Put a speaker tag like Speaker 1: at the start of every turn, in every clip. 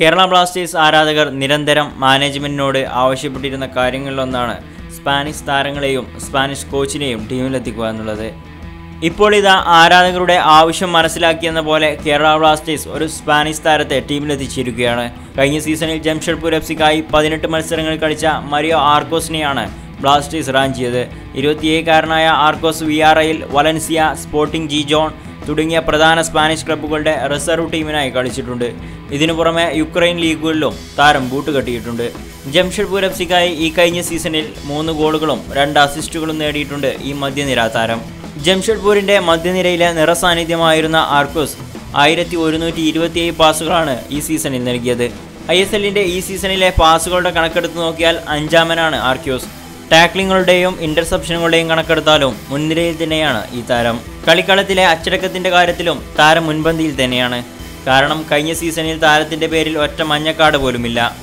Speaker 1: Kerala Blasters ആരാധകർ നിരന്തരം മാനേജ്മെന്റിനോട് ആവശ്യപ്പെട്ടിരുന്ന കാര്യങ്ങളിലൊന്നാണ് Spanish താരങ്ങളെയും Spanish കോച്ചിനെയും ടീമിലെത്തിക്കുക എന്നുള്ളത്. ഇപ്പോൾ ഇതാ ആരാധകരുടെ ആവശ്യം മനസ്സിലാക്കിയെന്ന പോലെ കേരള ബ്ലാസ്റ്റേഴ്സ് ഒരു സ്പാനിഷ് താരത്തെ ടീമിലെത്തിച്ചിരിക്കുകയാണ്. കഴിഞ്ഞ സീസണിൽ ജംഷഡ്പൂർ എഫ് സിക്കായി പതിനെട്ട് മത്സരങ്ങൾ കളിച്ച മരിയോ ആർക്കോസിനെയാണ് ബ്ലാസ്റ്റേഴ്സ് റാഞ്ചിയത്. ഇരുപത്തിയേഴുകാരനായ ആർക്കോസ് വി ആർ ഐയിൽ വലൻസിയ സ്പോർട്ടിംഗ് ജി ജോൺ തുടങ്ങിയ പ്രധാന സ്പാനിഷ് ക്ലബ്ബുകളുടെ റിസർവ് ടീമിനായി കളിച്ചിട്ടുണ്ട്. ഇതിനു പുറമെ യുക്രൈൻ ലീഗുകളിലും താരം ബൂട്ട് കെട്ടിയിട്ടുണ്ട്. ജംഷഡ്പൂർ എഫ് സിക്കായി ഈ കഴിഞ്ഞ സീസണിൽ മൂന്ന് ഗോളുകളും രണ്ട് അസിസ്റ്റുകളും നേടിയിട്ടുണ്ട് ഈ മധ്യനിര താരം. ജംഷഡ്പൂരിന്റെ മധ്യനിരയിലെ നിറസാന്നിധ്യമായിരുന്ന ആർക്കോസ് ആയിരത്തി ഒരുന്നൂറ്റി ഇരുപത്തിയേഴ് പാസുകളാണ് ഈ സീസണിൽ നൽകിയത്. ഐ എസ് എല്ലിന്റെ ഈ സീസണിലെ പാസുകളുടെ കണക്കെടുത്ത് നോക്കിയാൽ അഞ്ചാമനാണ് ആർക്കിയോസ് ടാക്ലിങ്ങുകളുടെയും ഇന്റർസെപ്ഷനുകളുടെയും കണക്കെടുത്താലും മുൻനിരയിൽ തന്നെയാണ് ഈ താരം. കളിക്കളത്തിലെ അച്ചടക്കത്തിന്റെ കാര്യത്തിലും താരം മുൻപന്തിയിൽ തന്നെയാണ്. കാരണം കഴിഞ്ഞ സീസണിൽ താരത്തിന്റെ പേരിൽ ഒറ്റ മഞ്ഞക്കാട് പോലുമില്ല.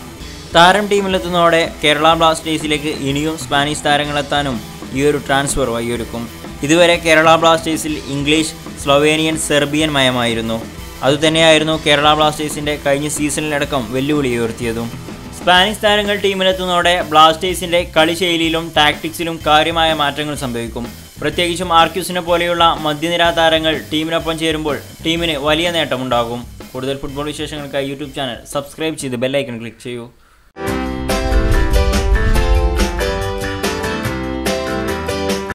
Speaker 1: താരം ടീമിലെത്തുന്നതോടെ കേരള ബ്ലാസ്റ്റേഴ്സിലേക്ക് ഇനിയും സ്പാനിഷ് താരങ്ങളെത്താനും ഈ ഒരു ട്രാൻസ്ഫർ വഴിയൊരുക്കും. ഇതുവരെ കേരള ബ്ലാസ്റ്റേഴ്സിൽ ഇംഗ്ലീഷ് സ്ലൊവേനിയൻ സെർബിയൻ മയമായിരുന്നു. അതുതന്നെയായിരുന്നു കേരള ബ്ലാസ്റ്റേഴ്സിന്റെ കഴിഞ്ഞ സീസണിലടക്കം വെല്ലുവിളി ഉയർത്തിയതും. സ്പാനിഷ് താരങ്ങൾ ടീമിലെത്തുന്നതോടെ ബ്ലാസ്റ്റേഴ്സിന്റെ കളിശൈലിയിലും ടാക്ടിക്സിലും കാര്യമായ മാറ്റങ്ങൾ സംഭവിക്കും. പ്രത്യേകിച്ചും ആർക്യൂസിനെ പോലെയുള്ള മധ്യനിര താരങ്ങൾ ടീമിനൊപ്പം ചേരുമ്പോൾ ടീമിന് വലിയ നേട്ടമുണ്ടാകും. കൂടുതൽ ഫുട്ബോൾ വിശേഷങ്ങൾക്കായി യൂട്യൂബ് ചാനൽ സബ്സ്ക്രൈബ് ചെയ്ത് ബെല്ലൈക്കൺ ക്ലിക്ക് ചെയ്യൂ.